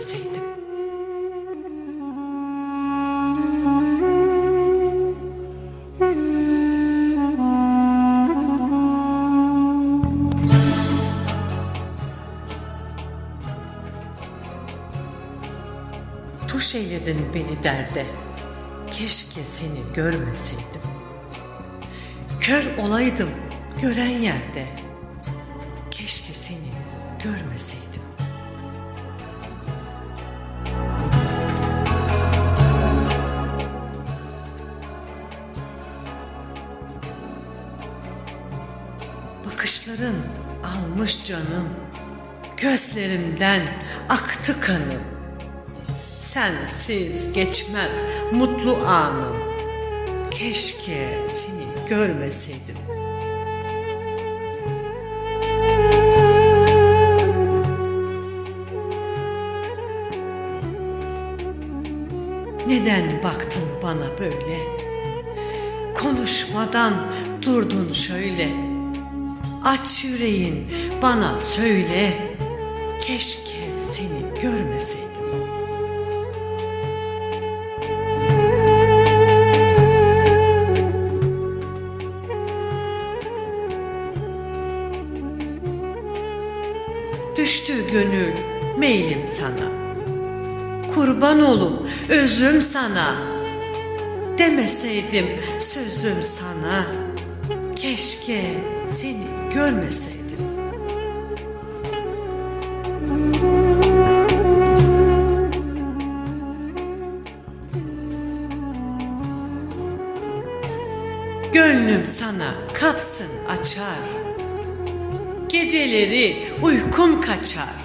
Görmeseydim. Tuş eyledin beni derde. Keşke seni görmeseydim. Kör olaydım gören yerde. Keşke seni görmeseydim. Bakışların almış canım. Gözlerimden aktı kanım. Sensiz geçmez mutlu anım. Keşke seni görmeseydim. Neden baktın bana böyle? Konuşmadan durdun şöyle. Aç yüreğin bana söyle. Keşke seni görmeseydim. Düştü gönül meylim sana. Kurban olum özüm sana. Demeseydim sözüm sana. Keşke seni görmeseydim. Gönlüm sana kapsın açar. Geceleri uykum kaçar.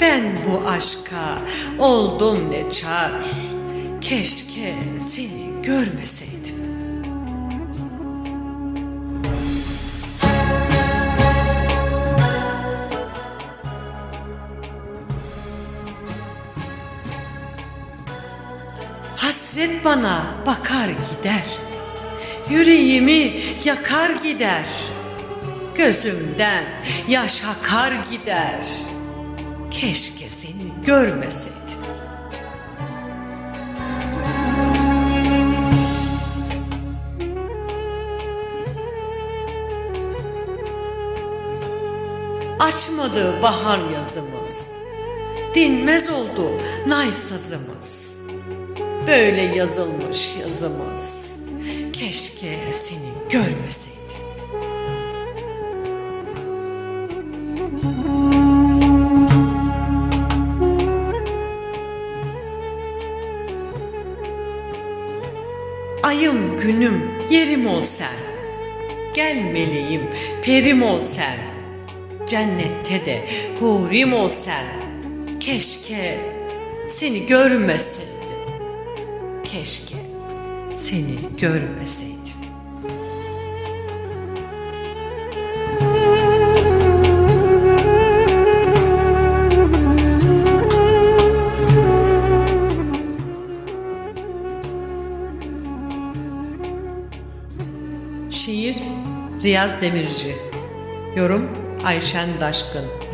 Ben bu aşka oldum ne çar. Keşke seni görmeseydim. Hasret bana bakar gider. Yüreğimi yakar gider. Gözümden yaş akar gider. Keşke seni görmeseydim. Açmadı bahar yazımız. Dinmez oldu nay sazımız. Böyle yazılmış yazımız. Keşke seni görmeseydim. Ayım günüm yerim ol sen. Gel meleğim perim ol sen. Cennette de hurim ol sen. Keşke seni görmeseydim. Keşke seni görmeseydim. Şiir Riyaz Demirci Yorum Ayşen Daşkın